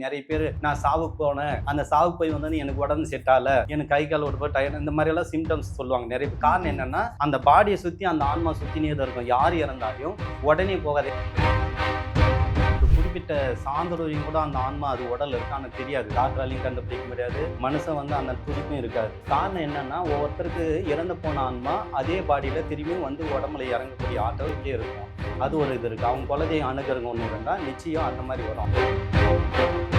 நிறைய பேர் நான் சாவுக்கு போனேன். அந்த சாவுக்கு போய் வந்து எனக்கு உடம்பு செட் ஆகல. எனக்கு கை கால் உடம்பு டயர் இந்த மாதிரி எல்லாம் சிம்டம்ஸ் சொல்லுவாங்க நிறைய பேர். காரணம் என்னன்னா அந்த பாடியை சுத்தி அந்த ஆன்மா சுத்தினே தான் இருக்கும். யார் இறந்தாலும் உடனே போகாதே. ஒரு குறிப்பிட்ட சாந்தரோரியம் கூட அந்த ஆன்மா அது உடல் இருக்கான்னு தெரியாது. டாக்டராலையும் கண்டுபிடிக்க முடியாது. மனுஷன் வந்து அந்த துடிப்பும் இருக்காது. காரணம் என்னன்னா ஒவ்வொருத்தருக்கு இறந்து போன ஆன்மா அதே பாடியில் திரும்பியும் வந்து உடம்புல இறங்கக்கூடிய ஆற்றல் இப்படியே இருக்கும். அது ஒரு இது இருக்குது அவங்க குலதெய்வம் அணுகிறவங்க ஒன்று இருந்தால் நிச்சயம் அந்த மாதிரி வரும்.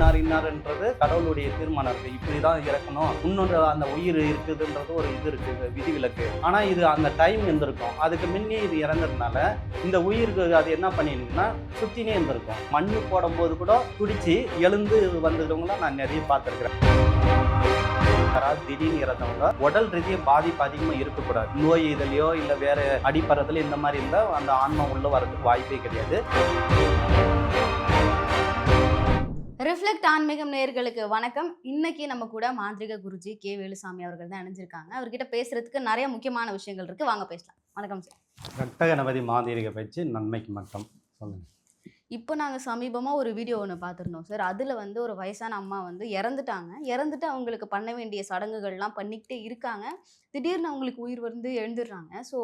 இன்னார் இன்னார்ன்றது கடவுளுடைய தீர்மானம் இருக்கு. இப்படிதான் இறக்கணும். இன்னொன்று அந்த உயிர் இருக்குதுன்றது ஒரு இது இருக்கு விதிவிலக்கு. ஆனா இது அந்த டைம் இருந்திருக்கும். அதுக்கு முன்னே இது இறந்ததுனால இந்த உயிருக்கு அது என்ன பண்ணிருக்குன்னா சுத்தினே இருந்திருக்கும். மண்ணு போடும்போது கூட துடிச்சு எழுந்து வந்துட்டவங்களாம் நான் நிறைய பார்த்துருக்கிறேன். யாராவது திடீர்னு இறந்தவங்க உடல் ரீதியாக பாதிப்பு அதிகமாக இருக்கக்கூடாது. நோய் இதுலையோ இல்லை வேற அடிப்பறதுல இந்த மாதிரி இருந்தால் அந்த ஆன்மா உள்ள வரதுக்கு வாய்ப்பே கிடையாது. ரிஃப்ளெக்ட் ஆன்மீகம் நேயர்களுக்கு வணக்கம். இன்னைக்கு நம்ம கூட மாந்திரிக குருஜி கே வேலுசாமி அவர்கள் தான் இணைஞ்சிருக்காங்க. அவர்கிட்ட பேசுறதுக்கு நிறைய முக்கியமான விஷயங்கள் இருக்கு. வாங்க பேசலாம். வணக்கம் சார் கட்டகணபதி மாந்திரிக பயிற்சி நன்மைக்கு மட்டும். சொல்லுங்க. இப்போ நாங்கள் சமீபமாக ஒரு வீடியோ ஒன்று பார்த்துருந்தோம் சார் அதில் வந்து ஒரு வயசான அம்மா வந்து இறந்துட்டாங்க. இறந்துட்டு அவங்களுக்கு பண்ண வேண்டிய சடங்குகள்லாம் பண்ணிக்கிட்டே இருக்காங்க. திடீர்னு அவங்களுக்கு உயிர் வந்து எழுந்துடுறாங்க. ஸோ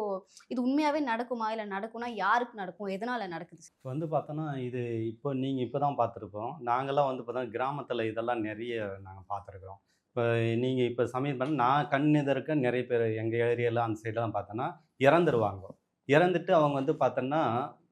இது உண்மையாகவே நடக்குமா? இல்லை நடக்கும்னா யாருக்கு நடக்கும்? எதனால் நடக்குது இப்போ வந்து பார்த்தோன்னா இது இப்போ நீங்கள் இப்போ தான் பார்த்துருப்போம். நாங்கள்லாம் வந்து பார்த்தா கிராமத்தில் இதெல்லாம் நிறைய நாங்கள் பார்த்துருக்குறோம். இப்போ நீங்கள் இப்போ சமீபம் நான் கண் எதிர்க்க நிறைய பேர் எங்கள் ஏரியாலாம் அந்த சைடெலாம் பார்த்தோன்னா இறந்துருவாங்க. இறந்துட்டு அவங்க வந்து பார்த்தோன்னா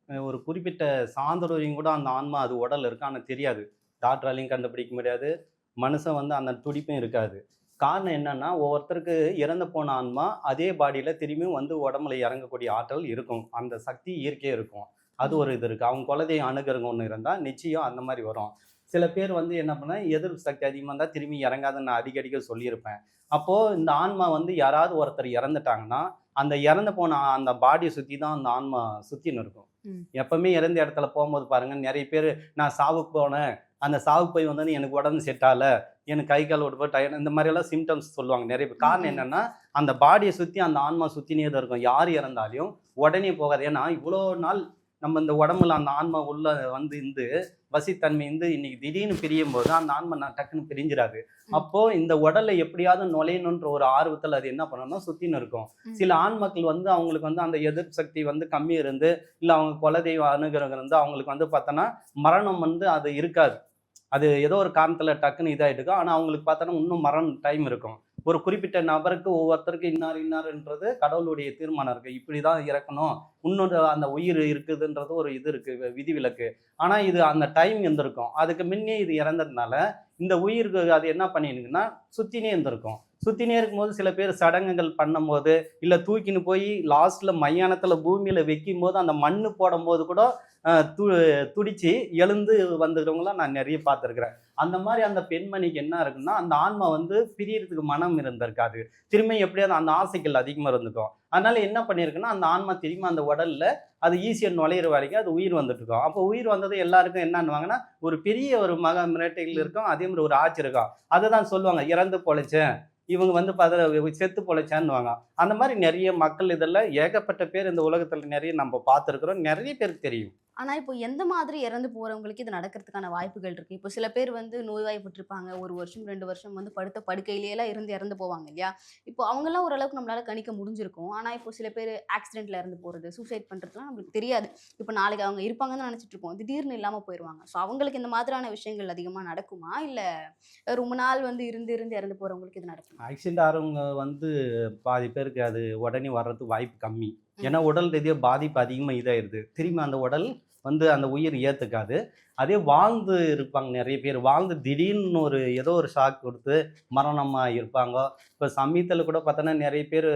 ஒரு குறிப்பிட்ட சாந்தரோரியம் கூட அந்த ஆன்மா அது உடல் இருக்கான்னு தெரியாது. டாக்டராலையும் கண்டுபிடிக்க முடியாது. மனுஷன் வந்து அந்த துடிப்பும் இருக்காது. காரணம் என்னன்னா ஒவ்வொருத்தருக்கு இறந்து போன ஆன்மா அதே பாடியில் திரும்பியும் வந்து உடம்புல இறங்கக்கூடிய ஆற்றல் இருக்கும். அந்த சக்தி இயற்கையே இருக்கும். அது ஒரு இது இருக்குது அவங்க குலதெய்வம் அணுகிறவங்க ஒன்று இருந்தால் நிச்சயம் அந்த மாதிரி வரும். சில பேர் வந்து என்ன பண்ண எதிர்ப்பு சக்தி அதிகமாக இருந்தால் திரும்பி இறங்காதுன்னு நான் அடிக்கடிக்க சொல்லியிருப்பேன். அப்போது இந்த ஆன்மா வந்து யாராவது ஒருத்தர் இறந்துட்டாங்கன்னா அந்த இறந்து போன அந்த பாடியை சுற்றி தான் அந்த ஆன்மா சுற்றின்னு இருக்கும். எப்பவுமே இறந்த இடத்துல போகும்போது பாருங்க நிறைய பேர் நான் சாவுக்கு போனேன். அந்த சாவுக்கு போய் வந்து எனக்கு உடம்பு செட் ஆகல எனக்கு கை கால் உடம்பு டயர் இந்த மாதிரி எல்லாம் சிம்டம்ஸ் சொல்லுவாங்க நிறைய பேர். காரணம். என்னன்னா அந்த பாடியை சுற்றி அந்த ஆன்மா சுற்றினே தான் இருக்கும். யார் இறந்தாலும் உடனே போகாது. ஏன்னா இவ்வளோ நாள் நம்ம இந்த உடம்புல அந்த ஆன்மா உள்ள வந்து இருந்து வசித்தன்மை இருந்து இன்னைக்கு திடீர்னு பிரியும் போது அந்த ஆன்மா நான் டக்குன்னு பிரிஞ்சிடாது. அப்போ இந்த உடல்ல எப்படியாவது நுழையணுன்ற ஒரு ஆர்வத்தில் அது என்ன பண்ணணும்னா சுத்தின்னு இருக்கும். சில ஆண்மக்கள் வந்து அவங்களுக்கு வந்து அந்த எதிர்ப்பு சக்தி வந்து கம்மி இருந்து இல்லை அவங்க குலதெய்வ அனுகிரகம் இருந்து அவங்களுக்கு வந்து பார்த்தோன்னா மரணம் வந்து அது இருக்காது. அது ஏதோ ஒரு காரணத்தில் டக்குன்னு இதாகிட்டு ஆனால் அவங்களுக்கு பார்த்தோன்னா இன்னும் மரணம் டைம் இருக்கும். ஒரு குறிப்பிட்ட நபருக்கு ஒவ்வொருத்தருக்கு இன்னார் இன்னார்ன்றது கடவுளுடைய தீர்மானம் இருக்கு. இப்படி தான் இறக்கணும். இன்னொரு அந்த உயிர் இருக்குதுன்றது ஒரு இது இருக்கு விதிவிலக்கு. ஆனா இது அந்த டைம் இருந்திருக்கும். அதுக்கு முன்னே இது இறந்ததுனால இந்த உயிருக்கு அது என்ன பண்ணிருக்குன்னா சுத்தினே இருந்திருக்கும். சுற்றினே இருக்கும்போது சில பேர் சடங்குகள் பண்ணும்போது இல்லை தூக்கின்னு போய் லாஸ்ட்டில் மையானத்தில் பூமியில் வைக்கும் போது அந்த மண்ணு போடும்போது கூட து துடிச்சு எழுந்து வந்துக்கிறவங்களாம் நான் நிறைய பார்த்துருக்குறேன். அந்த மாதிரி அந்த பெண்மணிக்கு என்ன இருக்குன்னா அந்த ஆன்மா வந்து பிரியறதுக்கு மனம் இருந்திருக்காது. திரும்ப எப்படியாவது அந்த ஆசைகள் அதிகமாக இருந்துக்கும் அதனால என்ன பண்ணியிருக்குன்னா அந்த ஆன்மா திரும்ப அந்த உடல்ல அது ஈஸியாக நுழையிற வரைக்கும் அது உயிர் வந்துட்டு இருக்கும். அப்போ உயிர் வந்தது எல்லாருக்கும் என்னன்னுவாங்கன்னா ஒரு பெரிய ஒரு மக மிரட்டைகள் இருக்கும் அதே மாதிரி ஒரு ஆட்சி இருக்கும் அதை தான் சொல்லுவாங்க இறந்து பொழைச்சேன். இவங்க வந்து பார்த்து செத்து பொழைச்சான்னுவாங்க அந்த மாதிரி நிறைய மக்கள் இதெல்லாம் ஏகப்பட்ட பேர் இந்த உலகத்தில் நிறைய நம்ம பார்த்துருக்குறோம். நிறைய பேருக்கு தெரியும். ஆனால் இப்போ எந்த மாதிரி இறந்து போகிறவங்களுக்கு இது நடக்கிறதுக்கான வாய்ப்புகள் இருக்குது இப்போ சில பேர் வந்து நோய்வாய்ப்பட்டிருப்பாங்க. ஒரு வருஷம் ரெண்டு வருஷம் வந்து படுத்த படுக்கையிலேயெல்லாம் இருந்து இறந்து போவாங்க இல்லையா? இப்போ அவங்கெல்லாம் ஓரளவுக்கு நம்மளால் கணிக்க முடிஞ்சிருக்கும். ஆனால் இப்போ சில பேர் ஆக்சிடென்ட்ல இறந்து போகிறது சூசைட் பண்ணுறதுலாம் நம்மளுக்கு தெரியாது. இப்போ நாளைக்கு அவங்க இருப்பாங்கன்னு நினச்சிட்டு இருப்போம் திடீர்னு இல்லாமல் போயிடுவாங்க ஸோ அவங்களுக்கு இந்த மாதிரியான விஷயங்கள் அதிகமாக நடக்குமா? இல்லை ரொம்ப நாள் வந்து இருந்து இருந்து இறந்து போகிறவங்களுக்கு இது நடக்கும்? ஆக்சிடென்ட் ஆகிறவங்க வந்து பாதி பேருக்கு அது உடனே வர்றதுக்கு வாய்ப்பு கம்மி. ஏன்னா உடல் ரீதியாக பாதிப்பு அதிகமாக இதாயிருது. திரும்பி அந்த உடல் வந்து அந்த உயிர் ஏற்றுக்காது அதே வாழ்ந்து இருப்பாங்க நிறைய பேர். வாழ்ந்து திடீர்னு ஒரு ஏதோ ஒரு ஷாக் கொடுத்து மரணமாக இருப்பாங்க. இப்போ சமீபத்தில் கூட பார்த்தோன்னா நிறைய பேர்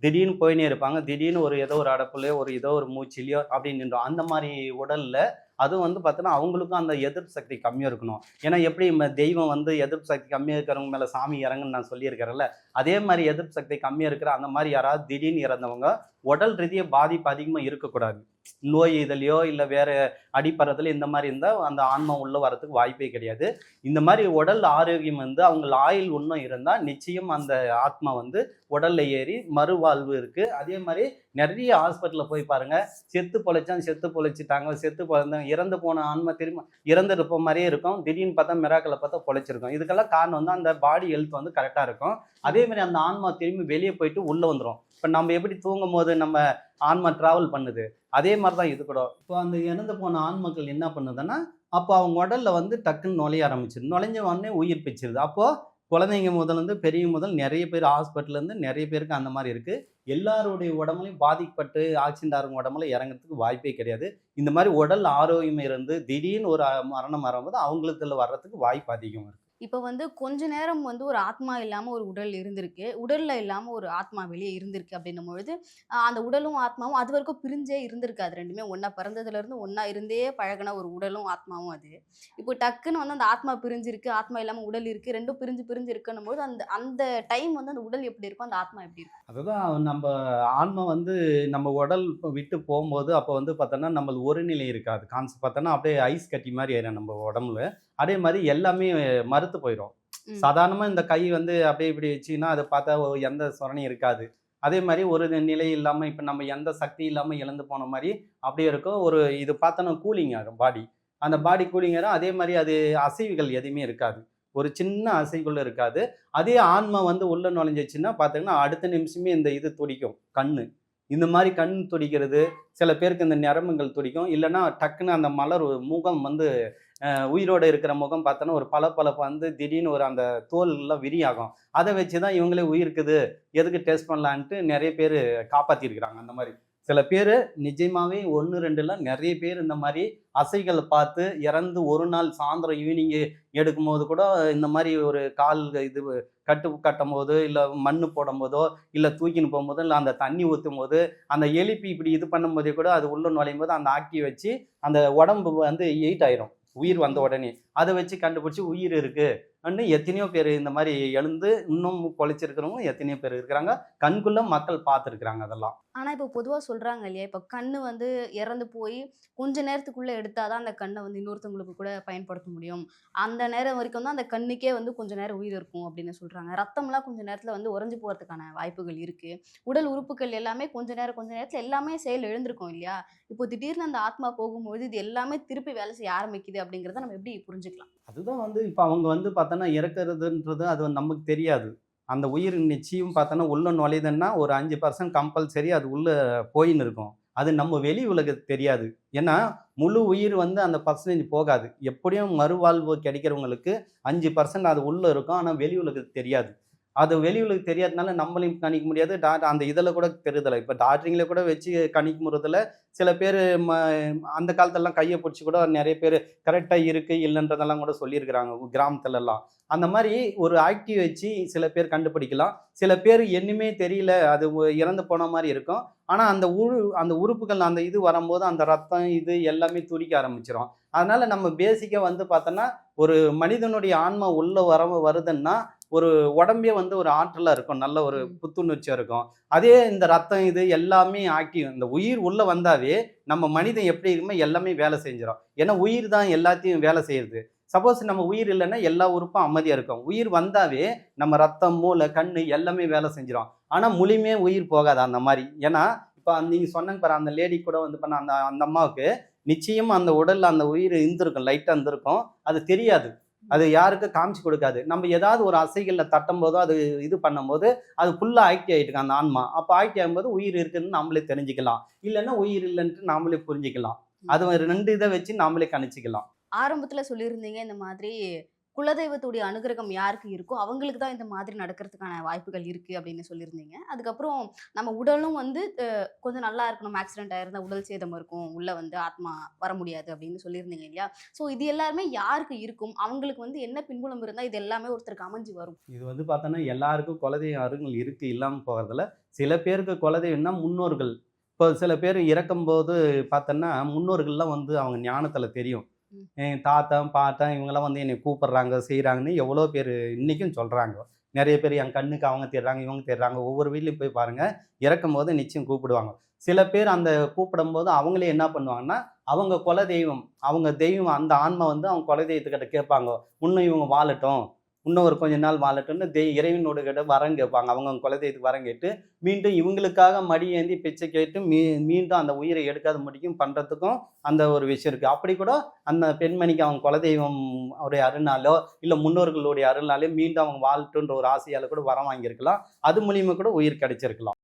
திடீர்னு போயினே இருப்பாங்க. திடீர்னு ஒரு ஏதோ ஒரு அடப்புலையோ ஒரு ஏதோ ஒரு மூச்சிலையோ அப்படின்னு அந்த மாதிரி உடலில் அதுவும் வந்து பார்த்தோன்னா அவங்களுக்கும் அந்த எதிர்ப்பு சக்தி கம்மியாக இருக்கணும். ஏன்னா எப்படி ம- தெய்வம் வந்து எதிர்ப்பு சக்தி கம்மியாக இருக்கிறவங்க மேலே சாமி இறங்குன்னு நான் சொல்லியிருக்கிறேன்ல அதே மாதிரி எதிர்ப்பு சக்தி கம்மியாக இருக்கிற அந்த மாதிரி யாராவது திடீர்னு இறந்தவங்க உடல் ரீதியாக பாதிப்பு அதிகமாக இருக்கக்கூடாது. நோய் இதழியோ இல்லை வேற அடிப்பறதுல இந்த மாதிரி இருந்தால் அந்த ஆன்மா உள்ளே வரதுக்கு வாய்ப்பே கிடையாது. இந்த மாதிரி உடல் ஆரோக்கியம் வந்து அவங்க ஆயுள் ஒன்றும் இருந்தால் நிச்சயம் அந்த ஆத்மா வந்து உடலில் ஏறி மறுவாழ்வு இருக்குது அதே மாதிரி நிறைய ஹாஸ்பிட்டலில் போய் பாருங்கள் செத்து பொழைச்சான் செத்து பொழைச்சிட்டாங்க செத்து பொழைந்தாங்க இறந்து போன ஆன்மா திரும்ப இறந்து இருப்ப மாதிரியே இருக்கும். திடீர்னு பார்த்தா மிராக்களை பார்த்தா பொழைச்சிருக்கும். இதுக்கெல்லாம் காரணம் வந்து அந்த பாடி ஹெல்த் வந்து கரெக்டாக இருக்கும். அதே மாதிரி அந்த ஆன்மா திரும்பி வெளியே போயிட்டு உள்ளே வந்துடும் இப்போ நம்ம எப்படி தூங்கும் போது நம்ம ஆன்மா ட்ராவல் பண்ணுது? அதே மாதிரி தான் இது கூட. இப்போ அந்த இறந்து போன ஆன்மக்கள் என்ன பண்ணுதுன்னா அப்போ அவங்க உடலில் வந்து டக்குன்னு நுழைய ஆரம்பிச்சிருது. நுழைஞ்ச உடனே உயிர் பிச்சிருது. அப்போது குழந்தைங்க முதலேருந்து பெரிய முதல் நிறைய பேர் ஹாஸ்பிட்டல்லேருந்து நிறைய பேருக்கு அந்த மாதிரி இருக்குது எல்லாருடைய உடம்புலையும் பாதிக்கப்பட்டு ஆக்சிடென்ட் ஆகிறவங்க உடம்புல இறங்குறதுக்கு வாய்ப்பே கிடையாது. இந்த மாதிரி உடல் ஆரோக்கியம் இருந்து திடீர்னு ஒரு மரணம் வரும்போது அவங்களுக்குள்ள வர்றதுக்கு வாய்ப்பு அதிகம் இருக்குது இப்போ வந்து கொஞ்ச நேரம் வந்து ஒரு ஆத்மா இல்லாமல் ஒரு உடல் இருந்திருக்கு. உடலில் இல்லாமல் ஒரு ஆத்மா வெளியே இருந்திருக்கு அப்படின்னும் பொழுது அந்த உடலும் ஆத்மாவும் அது வரைக்கும் பிரிஞ்சே இருந்திருக்காது ரெண்டுமே ஒன்றா பிறந்ததுலேருந்து ஒன்றா இருந்தே பழகின ஒரு உடலும் ஆத்மாவும் அது. இப்போ டக்குன்னு வந்து அந்த ஆத்மா பிரிஞ்சிருக்கு ஆத்மா இல்லாமல் உடல் இருக்குது ரெண்டும் பிரிஞ்சு பிரிஞ்சு இருக்குன்னும் போது அந்த அந்த டைம் வந்து அந்த உடல் எப்படி இருக்கும் அந்த ஆத்மா எப்படி இருக்கும். அதுதான் நம்ம ஆன்மா வந்து நம்ம உடல் விட்டு போகும்போது அப்போ வந்து பார்த்தோன்னா நம்ம ஒரு நிலை இருக்காது. கான்செப்ட் பார்த்தோன்னா அப்படியே ஐஸ் கட்டி மாதிரி ஆயிடும் நம்ம உடம்புல. அதே மாதிரி எல்லாமே மறுத்து போயிடும் ம். சாதாரணமாக இந்த கை வந்து அப்படியே இப்படி வச்சுன்னா அதை பார்த்தா எந்த சொரணையும் இருக்காது. அதே மாதிரி ஒரு நிலை இல்லாமல் இப்போ நம்ம எந்த சக்தி இல்லாமல் இழந்து போன மாதிரி அப்படியே இருக்கும். ஒரு இது பார்த்தோன்னா கூலிங் ஆகும் பாடி. அந்த பாடி கூலிங் ஆகும் அதே மாதிரி அது அசைவுகள் எதுவுமே இருக்காது. ஒரு சின்ன அசைவுகள் இருக்காது. அதே ஆன்மா வந்து உள்ள நுழைஞ்சிச்சுன்னா பார்த்தீங்கன்னா அடுத்த நிமிஷமே இந்த இது துடிக்கும் கண்ணு. இந்த மாதிரி கண் துடிக்கிறது சில பேருக்கு இந்த நரம்புகள் துடிக்கும். இல்லைன்னா டக்குன்னு அந்த மலர் முகம் வந்து உயிரோட இருக்கிற முகம் பார்த்தோன்னா ஒரு பளபளப்பு வந்து திடீர்னு ஒரு அந்த தோல்லாம் விரியாகும். அதை வச்சு தான் இவங்களே உயிருக்குது. எதுக்கு டெஸ்ட் பண்ணலான்ட்டு நிறைய பேர் காப்பாற்றிருக்கிறாங்க அந்த மாதிரி. சில பேர் நிஜமாவே ஒன்று ரெண்டுலாம் நிறைய பேர் இந்த மாதிரி அசைகளை பார்த்து இறந்து ஒரு நாள் சாயந்தரம் ஈவினிங்கு எடுக்கும்போது கூட இந்த மாதிரி ஒரு கால் இது கட்டு கட்டும் போது இல்லை மண் போடும் போதோ இல்லை தூக்கின்னு போகும்போது இல்லை அந்த தண்ணி ஊற்றும் போது அந்த எலிப்பி இப்படி இது பண்ணும்போதே கூட அது உள்ள நுழையும் போது அந்த ஆக்கி வச்சு அந்த உடம்பு வந்து எயிட் ஆயிரும். உயிர் வந்த உடனே அதை வச்சு கண்டுபிடிச்சி உயிர் இருக்கு. அன்னு எத்தனையோ பேர் இந்த மாதிரி எழுந்து இன்னும் பொழைச்சிருக்கிறவங்க எத்தனையோ பேர் இருக்கிறாங்க. கண்குள்ள மக்கள் பார்த்துருக்குறாங்க அதெல்லாம். ஆனால் இப்போ பொதுவாக சொல்கிறாங்க இல்லையா? இப்போ கண்ணு வந்து இறந்து போய் கொஞ்ச நேரத்துக்குள்ளே எடுத்தால் தான் அந்த கண்ணை வந்து இன்னொருத்தவங்களுக்கு கூட பயன்படுத்த முடியும். அந்த நேரம் வரைக்கும் தான் அந்த கண்ணுக்கே வந்து கொஞ்ச நேரம் உயிர் இருக்கும் அப்படின்னு சொல்கிறாங்க ரத்தம்லாம் கொஞ்சம் நேரத்தில் வந்து உறைஞ்சு போகிறதுக்கான வாய்ப்புகள் இருக்குது உடல் உறுப்புகள் எல்லாமே கொஞ்ச நேரம் கொஞ்ச நேரத்தில் எல்லாமே செயல் எழுந்திருக்கும் இல்லையா? இப்போ திடீர்னு அந்த ஆத்மா போகும்போது இது எல்லாமே திருப்பி வேலை செய்ய ஆரம்பிக்குது அப்படிங்கிறத நம்ம எப்படி புரிஞ்சுக்கலாம். அதுதான் வந்து இப்போ அவங்க வந்து பார்த்தோன்னா இறக்குறதுன்றது அது வந்து நமக்கு தெரியாது. அந்த உயிர் நிச்சயம் பார்த்தோன்னா உள்ள நுழையுதுன்னா ஒரு அஞ்சு பர்சன்ட் கம்பல்சரி அது உள்ளே போயின்னு இருக்கும். அது நம்ம வெளி உலகத்துக்கு தெரியாது. ஏன்னா முழு உயிர் வந்து அந்த பர்சன்டேஜ் போகாது. எப்படியும் மறுவாழ்வு கிடைக்கிறவங்களுக்கு அஞ்சு பர்சன்ட் அது உள்ளே இருக்கும். ஆனால் வெளி உலகத்துக்கு தெரியாது. அது வெளியுலகு தெரியாதனால நம்மளையும் கணிக்க முடியாது. அந்த இதில் கூட தெரியுதில்ல இப்போ டாக்டரிங்கில் கூட வச்சு கணிக்க முடியறதில்ல சில பேர் ம அந்த காலத்துலலாம் கையை பிடிச்சி கூட நிறைய பேர் கரெக்டாக இருக்குது இல்லைன்றதெல்லாம் கூட சொல்லியிருக்கிறாங்க கிராமத்துலலாம். அந்த மாதிரி ஒரு ஆக்டிவ் வச்சு சில பேர் கண்டுபிடிக்கலாம். சில பேர் என்னுமே தெரியல அது ஒ- இறந்து போன மாதிரி இருக்கும். ஆனால் அந்த உரு அந்த உறுப்புகள் அந்த இது வரும்போது அந்த ரத்தம் இது எல்லாமே துடிக்க ஆரம்பிச்சிடும் அதனால் நம்ம பேசிக்காக வந்து பார்த்தோன்னா ஒரு மனிதனுடைய ஆன்மா உள்ள வர வருதுன்னா ஒரு உடம்பே வந்து ஒரு ஆற்றலாக இருக்கும் நல்ல ஒரு. புத்துணர்ச்சியாக இருக்கும். அதே இந்த ரத்தம் இது எல்லாமே ஆக்டிவ் இந்த உயிர் உள்ள வந்தாவே நம்ம மனிதன் எப்படி இருக்குமோ எல்லாமே வேலை செஞ்சிடும் ஏன்னா உயிர் தான் எல்லாத்தையும் வேலை செய்யுது. சப்போஸ் நம்ம உயிர் இல்லைன்னா எல்லா உறுப்பும் அமைதியாக இருக்கும். உயிர் வந்தாவே நம்ம ரத்தம் மூளை கண் எல்லாமே வேலை செஞ்சிடும் ஆனால் முழுமே உயிர் போகாது அந்த மாதிரி. ஏன்னா இப்போ நீங்கள் சொன்னங்க பாரு அந்த லேடி கூட வந்து பண்ண அந்த அந்த அம்மாவுக்கு நிச்சயமா அந்த உடல்ல அந்த உயிர் இருந்திருக்கும் லைட்டாக இருந்திருக்கும். அது தெரியாது. அது யாருக்கும் காமிச்சு கொடுக்காது. நம்ம ஏதாவது ஒரு அசைகளில் தட்டும் போதோ அது இது பண்ணும்போது அது ஃபுல்லாக ஆக்டிவ் ஆகிட்டு அந்த ஆன்மா. அப்போ ஆக்டிவ் ஆகும்போது உயிர் இருக்குன்னு நாமளே தெரிஞ்சுக்கலாம். இல்லைன்னா உயிர் இல்லைன்ட்டு நாமளே புரிஞ்சுக்கலாம். அது ரெண்டு இதை வச்சு நாமளே கணிச்சிக்கலாம். ஆரம்பத்துல சொல்லியிருந்தீங்க இந்த மாதிரி குலதெய்வத்துடைய அனுகிரகம் யாருக்கு இருக்கோ அவங்களுக்கு தான் இந்த மாதிரி நடக்கிறதுக்கான வாய்ப்புகள் இருக்கு அப்படின்னு சொல்லியிருந்தீங்க. அதுக்கப்புறம் நம்ம உடலும் வந்து கொஞ்சம் நல்லா இருக்கணும். ஆக்சிடென்ட் ஆயிருந்தா உடல் சேதம் இருக்கும். உள்ள வந்து ஆத்மா வர முடியாது அப்படின்னு சொல்லியிருந்தீங்க இல்லையா? ஸோ இது எல்லாருமே யாருக்கு இருக்கும்? அவங்களுக்கு வந்து என்ன பின்புலம் இருந்தால் இது எல்லாமே ஒருத்தருக்கு அமைஞ்சு வரும். இது வந்து பார்த்தோன்னா எல்லாருக்கும் குலதெய்வம் அருங்கள் இருக்கு இல்லாமல் போகிறதுல சில பேருக்கு குலதெய்வம்னா முன்னோர்கள். இப்போ சில பேர் இறக்கும்போது பார்த்தோன்னா முன்னோர்கள்லாம் வந்து அவங்க ஞானத்தில் தெரியும். என் தாத்தா பாட்டன் இவங்கெல்லாம் வந்து என்னை கூப்பிட்றாங்க செய்கிறாங்கன்னு எவ்வளோ பேர் இன்றைக்கும் சொல்கிறாங்க நிறைய பேர் என் கண்ணுக்கு அவங்க தேடுறாங்க இவங்க தேடுறாங்க. ஒவ்வொரு வீட்லையும் போய் பாருங்க இறக்கும் போது நிச்சயம் கூப்பிடுவாங்க. சில பேர் அந்த கூப்பிடும் போது அவங்களே என்ன பண்ணுவாங்கன்னா அவங்க குல தெய்வம் அவங்க தெய்வம் அந்த ஆன்மா வந்து அவங்க குல தெய்வத்துக்கிட்ட கேட்பாங்க. இன்னும் இவங்க வாழட்டும். இன்னும் ஒரு கொஞ்ச நாள் வாழட்டும்னு தெய் இறைவனோட கிட்ட வரம் கேட்பாங்க. அவங்க குலதெய்வத்துக்கு வரம் கேட்டு மீண்டும் இவங்களுக்காக மடி ஏந்தி பிச்சை கேட்டு மீ மீண்டும் அந்த உயிரை எடுக்காத முடிக்கும் பண்ணுறதுக்கும் அந்த ஒரு விஷயம் இருக்குது அப்படி கூட அந்த பெண்மணிக்கு அவங்க குலதெய்வம் அவருடைய அருணாலோ இல்லை முன்னோர்களுடைய அருளாலே மீண்டும் அவங்க வாழட்டுன்ற ஒரு ஆசையால் கூட வரம் வாங்கியிருக்கலாம். அது மூலியமாக கூட உயிர் கிடைச்சிருக்கலாம்.